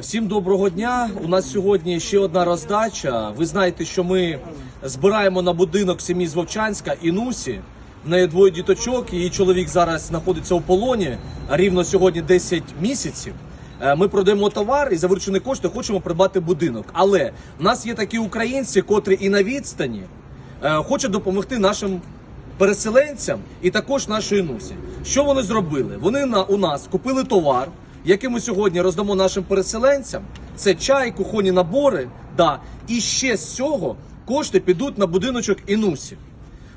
Всім доброго дня. У нас сьогодні ще одна роздача. Ви знаєте, що ми збираємо на будинок сім'ї з Вовчанська Інусі. В неї двоє діточок, її чоловік зараз знаходиться у полоні. Рівно сьогодні 10 місяців. Е, Ми продаємо товар і за виручені кошти хочемо придбати будинок. Але в нас є такі українці, котрі і на відстані е, хочуть допомогти нашим переселенцям і також нашої нусі. Що вони зробили? Вони на у нас купили товар, який ми сьогодні роздамо нашим переселенцям. Це чай, кухонні набори. Да, і ще з цього кошти підуть на будиночок інусі.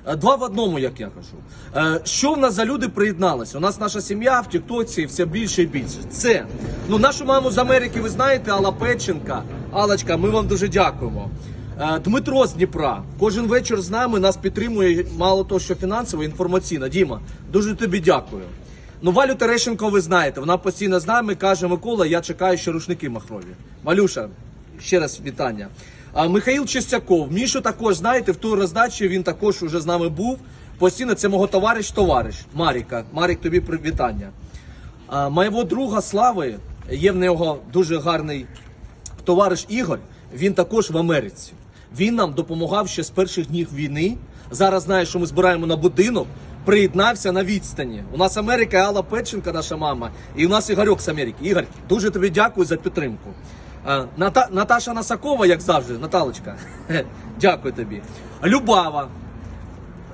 Е, Два в одному, як я кажу. Е, Що в нас за люди приєдналися? У нас наша сім'я в Тіктоці все більше і більше. Це ну нашу маму з Америки, ви знаєте, Алла Печенка. Аллочка, ми вам дуже дякуємо. Е, Дмитро з Дніпра кожен вечір з нами нас підтримує. Мало того, що фінансово, інформаційно. Діма, дуже тобі дякую. Ну, Валю Терещенко, ви знаєте, вона постійно з нами каже: Микола, я чекаю, що рушники махрові. Валюша, ще раз вітання. А Михаїл Чистяков, Мішу також знаєте, в ту роздачі він також уже з нами був. Постійно це мого товариш, товариш Маріка. Марік, тобі привітання. А, моєго друга Слави є в нього дуже гарний товариш Ігор. Він також в Америці. Він нам допомагав ще з перших днів війни. Зараз знає, що ми збираємо на будинок. Приєднався на відстані. У нас Америка, Алла Петченка, наша мама, і у нас Ігорьок з Америки. Ігор, дуже тобі дякую за підтримку. Ната, Наташа Насакова, як завжди, Наталочка. Дякую тобі. Любава,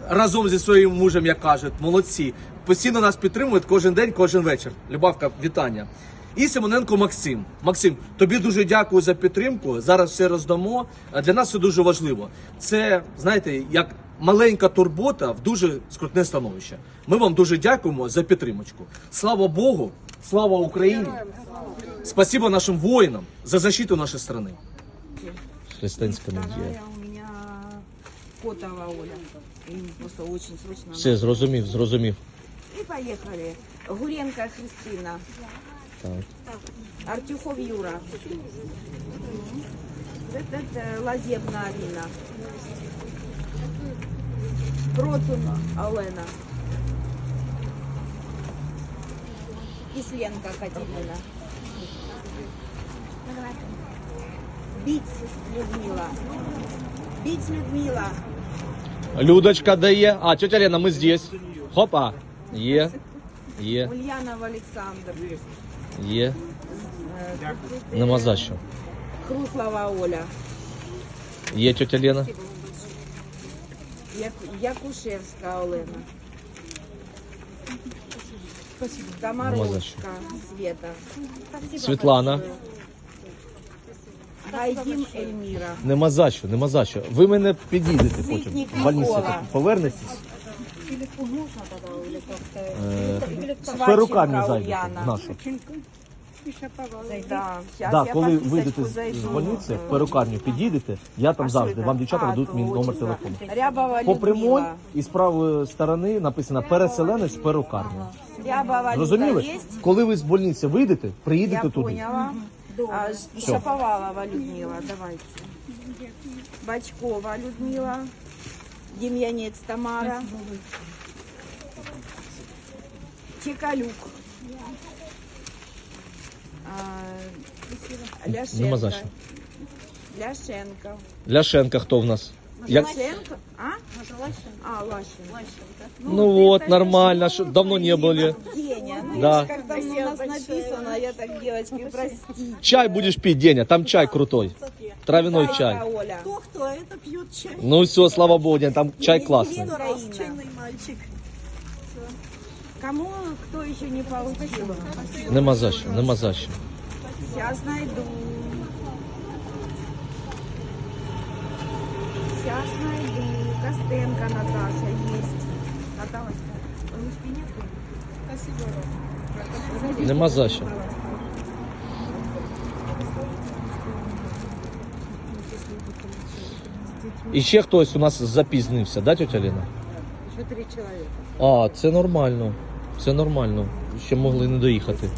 разом зі своїм мужем, як кажуть, молодці. Постійно нас підтримують кожен день, кожен вечір. Любавка, вітання. І Симоненко Максим. Максим, тобі дуже дякую за підтримку. Зараз все роздамо. Для нас це дуже важливо. Це, знаєте, як маленька турбота в дуже скрутне становище. Ми вам дуже дякуємо за підтримочку. Слава Богу, слава Україні! Спасибо нашим воїнам за защиту нашої країни. Християнська надія. Котова Оля. Им просто очень срочно. Все, зрозумів, зрозумів. И поехали. Гуренко Христина. Так. Артюхов Юра. Лазебна Алина. Процун Олена. Кисленко Катерина. Биц Людмила. Биц Людмила. Людочка дає. А, тетя Лена, ми здесь. Хопа. Є. Є. Ульянов Александр. Є. Э, Нема за що. Хруслова Оля. Є тетя Лена. Як... Якушевська Олена. Що. Света. Світлана. Гайдім Ельміра. Нема за що, нема за що. Ви мене підійдете потім. Ситник В больниці Микола. повернетесь. Е, З перуками зайдете Ульяна. Да, щас Да, я коли подписочку вийдете з- з зайду. больниці, в перукарню підійдете, я там А що завжди. Вам дівчата А, дадуть мій номер точно. телефону. Рябова По прямой Людмила. і з правої сторони написано переселенець в перукарню. Рябова Зрозуміли? Коли ви з больниці вийдете, приїдете Я туди. поняла. А, Шаповалова Людмила, давайте. Бачкова Людмила. Демьянец Тамара. Чекалюк. А, Нема за Ляшенко. що. Ляшенко. Ляшенка хто в нас? Як... Ляшенко? А? А, Лащенко. Ну от, нормально, що давно не були. Деня. Ну, Да. видишь, как давно у нас написано, я так, девочки, простите. Чай будеш пить, Деня, там чай крутой. Травяной чай. Оля. Кто, кто это пьет чай? Ну все, слава богу, Деня, там чай классный. Украина. Чайный мальчик. Кому кто еще не получил? Нема за що, нема за що. Сейчас найду. Сейчас найду. Костенко Наташа есть. Наташка, ручки нету? Нема за що. І ще хтось у нас запізнився, да, тетя Ліна? Еще три человека. А, це нормально. Це нормально. Ще могли не доїхати.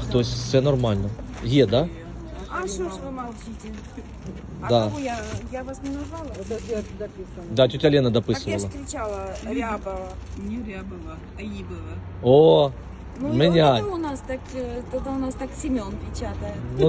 Хтось, це нормально. Є, да? А что ж вы молчите? А Да. кого я? Я вас не назвала? Да, тетя Лена Так я ж дописувала. кричала Рябова. Не Рябова, а Ибова. О, Ну, меняй. это у нас так, э, тогда у нас так Семен печатает. Ну